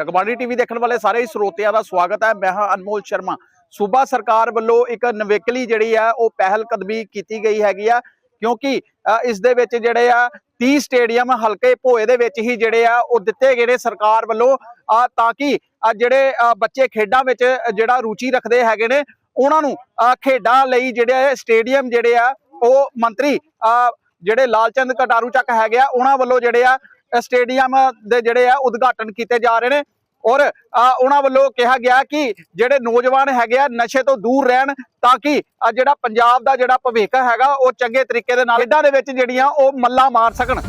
Jagbani TV ਦੇਖਣ ਵਾਲੇ ਸਾਰੇ ਹੀ ਸਰੋਤਿਆਂ ਦਾ ਸਵਾਗਤ ਹੈ। ਮੈਂ ਹਾਂ ਅਨਮੋਲ ਸ਼ਰਮਾ। ਸੂਬਾ ਸਰਕਾਰ ਵੱਲੋਂ ਇੱਕ ਨਵੇਕਲੀ ਜਿਹੜੀ ਆ ਉਹ ਪਹਿਲ ਕਦਮੀ ਕੀਤੀ ਗਈ ਹੈਗੀ ਆ ਕਿਉਂਕਿ ਇਸ ਦੇ ਵਿੱਚ ਜਿਹੜੇ ਆ 30 ਸਟੇਡੀਅਮ ਹਲਕੇ ਭੋਏ ਦੇ ਵਿੱਚ ਹੀ ਜਿਹੜੇ ਆ ਉਹ ਦਿੱਤੇ ਗਏ ਨੇ ਸਰਕਾਰ ਵੱਲੋਂ। ਆ ਤਾਂ ਕਿ ਜਿਹੜੇ ਬੱਚੇ ਖੇਡਾਂ ਵਿੱਚ ਜਿਹੜਾ ਰੁਚੀ ਰੱਖਦੇ ਹੈਗੇ ਨੇ ਉਹਨਾਂ ਨੂੰ ਖੇਡਾਂ ਲਈ ਜਿਹੜੇ ਸਟੇਡੀਅਮ ਜਿਹੜੇ ਆ ਉਹ ਮੰਤਰੀ ਅ, ਜਿਹੜੇ ਲਾਲਚੰਦ ਕਟਾਰੂ ਚੱਕ ਹੈਗੇ ਆ ਉਹਨਾਂ ਵੱਲੋਂ ਜਿਹੜੇ ਆ ਸਟੇਡੀਅਮ ਦੇ ਜਿਹੜੇ ਆ ਉਦਘਾਟਨ ਕੀਤੇ ਜਾ ਰਹੇ ਨੇ। ਔਰ ਉਹਨਾਂ ਵੱਲੋਂ ਕਿਹਾ ਗਿਆ ਕਿ ਜਿਹੜੇ ਨੌਜਵਾਨ ਹੈਗੇ ਆ, ਨਸ਼ੇ ਤੋਂ ਦੂਰ ਰਹਿਣ ਤਾਂ ਕਿ ਜਿਹੜਾ ਪੰਜਾਬ ਦਾ ਜਿਹੜਾ ਭਵਿੱਖ ਹੈਗਾ, ਉਹ ਚੰਗੇ ਤਰੀਕੇ ਦੇ ਨਾਲ ਖੇਡਾਂ ਦੇ ਵਿੱਚ ਜਿਹੜੀਆਂ ਉਹ ਮੱਲਾ ਮਾਰ ਸਕਣ।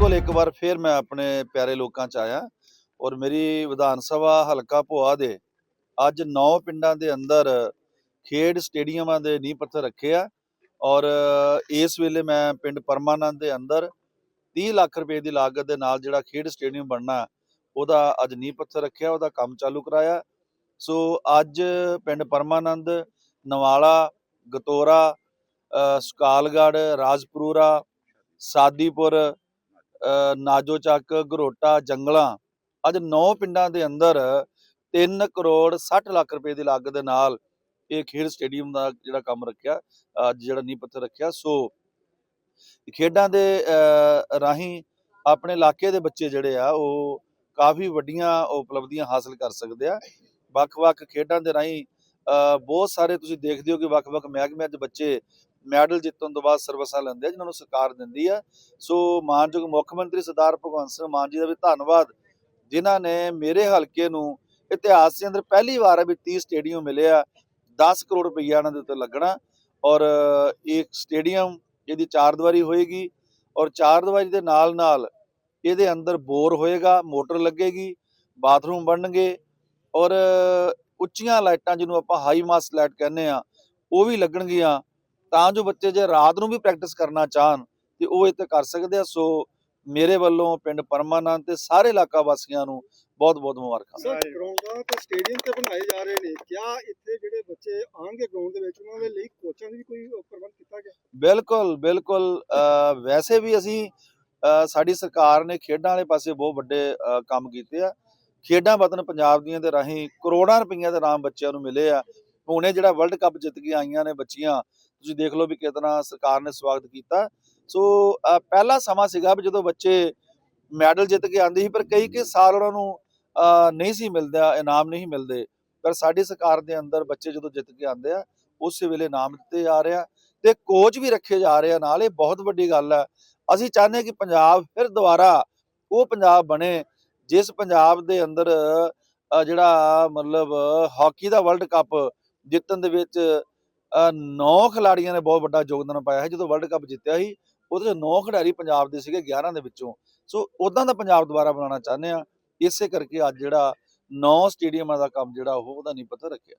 ਬਿਲਕੁਲ ਇੱਕ ਵਾਰ ਫੇਰ ਮੈਂ ਆਪਣੇ ਪਿਆਰੇ ਲੋਕਾਂ ਚ ਆਇਆ ਔਰ ਮੇਰੀ ਵਿਧਾਨ ਸਭਾ ਹਲਕਾ ਭੋਆ ਦੇ ਅੱਜ 9 ਪਿੰਡਾਂ ਦੇ ਅੰਦਰ ਖੇਡ ਸਟੇਡੀਅਮਾਂ ਦੇ ਨੀਂਹ ਪੱਥਰ ਰੱਖੇ ਆ ਔਰ ਇਸ ਵੇਲੇ ਮੈਂ ਪਿੰਡ ਪਰਮਾਨੰਦ ਦੇ ਅੰਦਰ 30 ਲੱਖ ਰੁਪਏ ਦੀ ਲਾਗਤ ਦੇ ਨਾਲ ਜਿਹੜਾ ਖੇਡ ਸਟੇਡੀਅਮ ਬਣਨਾ ਉਹਦਾ ਅੱਜ ਨੀਂਹ ਪੱਥਰ ਰੱਖਿਆ ਉਹਦਾ ਕੰਮ ਚਾਲੂ ਕਰਾਇਆ। ਸੋ ਅੱਜ ਪਿੰਡ ਪਰਮਾਨੰਦ ਨਵਾਲਾ ਗਤੋਰਾ ਅ, ਸੁਕਾਲਗੜ੍ਹ ਰਾਜਪੁਰਾ ਸਾਦੀਪੁਰ ਨਾਜੋ ਚੱਕ ਘਰੋਟਾ ਜੰਗਲਾਂ ਅੱਜ 9 ਪਿੰਡਾਂ ਦੇ ਅੰਦਰ 3 ਕਰੋੜ 60 ਲੱਖ ਰੁਪਏ ਦੀ ਲਾਗਤ ਦੇ ਨਾਲ ਇਹ ਖੇਡ ਸਟੇਡੀਅਮ ਦਾ ਜਿਹੜਾ ਕੰਮ ਰੱਖਿਆ ਅੱਜ ਜਿਹੜਾ ਨੀਂਹ ਪੱਥਰ ਰੱਖਿਆ। ਸੋ ਖੇਡਾਂ ਦੇ ਅ, ਰਾਹੀਂ ਆਪਣੇ ਇਲਾਕੇ ਦੇ ਬੱਚੇ ਜਿਹੜੇ ਆ ਉਹ ਕਾਫੀ ਵੱਡੀਆਂ ਉਪਲਬਧੀਆਂ ਹਾਸਲ ਕਰ ਸਕਦੇ ਆ। ਵੱਖ-ਵੱਖ ਖੇਡਾਂ ਦੇ ਰਾਹੀਂ ਅ, ਬਹੁਤ ਸਾਰੇ ਤੁਸੀਂ ਦੇਖਦੇ ਹੋ ਕਿ ਵੱਖ-ਵੱਖ ਮਹਿਕਮਿਆਂ 'ਚ ਬੱਚੇ ਮੈਡਲ ਜਿੱਤਣ ਤੋਂ ਬਾਅਦ ਸਰਵਿਸਾਂ ਲੈਂਦੇ ਆ, ਜਿਨ੍ਹਾਂ ਨੂੰ ਸਰਕਾਰ ਦਿੰਦੀ ਆ। ਸੋ ਮਾਨਯੋਗ ਮੁੱਖ ਮੰਤਰੀ ਸਰਦਾਰ ਭਗਵੰਤ ਸਿੰਘ ਮਾਨ ਜੀ ਦਾ ਵੀ ਧੰਨਵਾਦ, ਜਿਨ੍ਹਾਂ ਨੇ ਮੇਰੇ ਹਲਕੇ ਨੂੰ ਇਤਿਹਾਸ ਦੇ ਅੰਦਰ ਪਹਿਲੀ ਵਾਰ ਵੀ 30 ਸਟੇਡੀਅਮ ਮਿਲੇ ਆ 10 ਕਰੋੜ ਰੁਪਈਆ ਇਹਨਾਂ ਦੇ ਉੱਤੇ ਲੱਗਣਾ। ਔਰ ਇਹ ਸਟੇਡੀਅਮ ਇਹਦੀ ਚਾਰ ਦੀਵਾਰੀ ਹੋਏਗੀ ਔਰ ਚਾਰ ਦੀਵਾਰੀ ਦੇ ਨਾਲ ਨਾਲ ਇਹਦੇ ਅੰਦਰ ਬੋਰ ਹੋਏਗਾ, ਮੋਟਰ ਲੱਗੇਗੀ, ਬਾਥਰੂਮ ਬਣਨਗੇ ਔਰ ਉੱਚੀਆਂ ਲਾਈਟਾਂ ਜਿਹਨੂੰ ਆਪਾਂ ਹਾਈ ਮਾਸ ਲਾਈਟ ਕਹਿੰਦੇ ਆ, ਉਹ ਵੀ ਲੱਗਣਗੀਆਂ। ਤਾਂ ਜੋ ਬੱਚੇ ਜੇ ਰਾਤ ਨੂੰ ਵੀ ਪ੍ਰੈਕਟਿਸ ਕਰਨਾ ਚਾਹਣ ਤੇ ਉਹ ਇੱਥੇ ਕਰ ਸਕਦੇ ਆ। ਸੋ ਮੇਰੇ ਵੱਲੋਂ ਪਿੰਡ ਪਰਮਾਨੰਦ ਤੇ ਸਾਰੇ ਇਲਾਕਾ ਵਾਸੀਆਂ ਨੂੰ ਬਹੁਤ ਬਹੁਤ ਮੁਬਾਰਕਾਂ। ਸਰ ਗਰਾਊਂਡਾਂ ਤੇ ਸਟੇਡੀਅਮ ਤੇ ਬਣਾਏ ਜਾ ਰਹੇ ਨੇ। ਕਿਆ ਇੱਥੇ ਜਿਹੜੇ ਬੱਚੇ ਆਣਗੇ ਗਰਾਊਂਡ ਦੇ ਵਿੱਚ ਉਹਨਾਂ ਦੇ ਲਈ ਕੋਚਾਂ ਦੀ ਕੋਈ ਪ੍ਰਬੰਧ ਕੀਤਾ ਗਿਆ? ਬਿਲਕੁਲ ਬਿਲਕੁਲ ਵੈਸੇ ਵੀ ਅਸੀਂ ਸਾਡੀ ਸਰਕਾਰ ਨੇ ਖੇਡਾਂ ਵਾਲੇ ਪਾਸੇ ਬਹੁਤ ਵੱਡੇ ਕੰਮ ਕੀਤੇ ਆ। ਖੇਡਾਂ ਵਤਨ ਪੰਜਾਬ ਦੀਆਂ ਦੇ ਰਾਹੀਂ ਕਰੋੜਾਂ ਰੁਪਈਆ ਦੇ ਨਾਮ ਬੱਚਿਆਂ ਨੂੰ ਮਿਲੇ ਆ। ਹੁਣੇ ਜਿਹੜਾ ਵਰਲਡ ਕੱਪ ਜਿੱਤ ਕੇ ਆਈਆਂ ਨੇ ਬੱਚੀਆਂ ਤੁਸੀਂ ਦੇਖ ਲਓ ਵੀ ਕਿਤਨਾ ਸਰਕਾਰ ਨੇ ਸਵਾਗਤ ਕੀਤਾ। ਸੋ ਪਹਿਲਾ ਸਮਾਂ ਸੀਗਾ ਵੀ ਜਦੋਂ ਬੱਚੇ ਮੈਡਲ ਜਿੱਤ ਕੇ ਆਉਂਦੇ ਸੀ ਪਰ ਕਈ ਕਈ ਸਾਲ ਉਹਨਾਂ ਨੂੰ ਅ, ਨਹੀਂ ਸੀ ਮਿਲਦਾ ਇਨਾਮ ਨਹੀਂ ਮਿਲਦੇ। ਪਰ ਸਾਡੀ ਸਰਕਾਰ ਦੇ ਅੰਦਰ ਬੱਚੇ ਜਦੋਂ ਜਿੱਤ ਕੇ ਆਉਂਦੇ ਆ ਉਸੇ ਵੇਲੇ ਇਨਾਮ ਦਿੱਤੇ ਜਾ ਰਿਹਾ ਤੇ ਕੋਚ ਵੀ ਰੱਖੇ ਜਾ ਰਹੇ ਆ ਨਾਲ। ਇਹ ਬਹੁਤ ਵੱਡੀ ਗੱਲ ਹੈ ਅਸੀਂ ਚਾਹੁੰਦੇ ਹਾਂ ਕਿ ਪੰਜਾਬ ਫਿਰ ਦੁਬਾਰਾ ਉਹ ਪੰਜਾਬ ਬਣੇ ਜਿਸ ਪੰਜਾਬ ਦੇ ਅੰਦਰ ਜਿਹੜਾ ਮਤਲਬ ਹਾਕੀ ਦਾ ਵਰਲਡ ਕੱਪ ਜਿੱਤਣ ਦੇ ਵਿੱਚ ਨੌ ਖਿਡਾਰੀਆਂ ਨੇ ਬਹੁਤ ਵੱਡਾ ਯੋਗਦਾਨ ਪਾਇਆ ਹੈ ਜਦੋਂ ਵਰਲਡ ਕੱਪ ਜਿੱਤਿਆ ਸੀ, ਉਹਦੇ ਚ ਨੌ ਖਿਡਾਰੀ ਪੰਜਾਬ ਦੇ ਸੀਗੇ 11 ਦੇ ਵਿੱਚੋਂ। ਸੋ ਉਦਾਂ ਦਾ ਪੰਜਾਬ ਦੁਬਾਰਾ ਬਣਾਉਣਾ ਚਾਹੁੰਦੇ ਆ। ਇਸੇ ਕਰਕੇ ਅੱਜ ਜਿਹੜਾ ਨੌ ਸਟੇਡੀਅਮਾਂ ਦਾ ਕੰਮ ਜਿਹੜਾ ਉਹ, ਉਹਦਾ ਨਹੀਂ ਪਤਾ ਰੱਖਿਆ।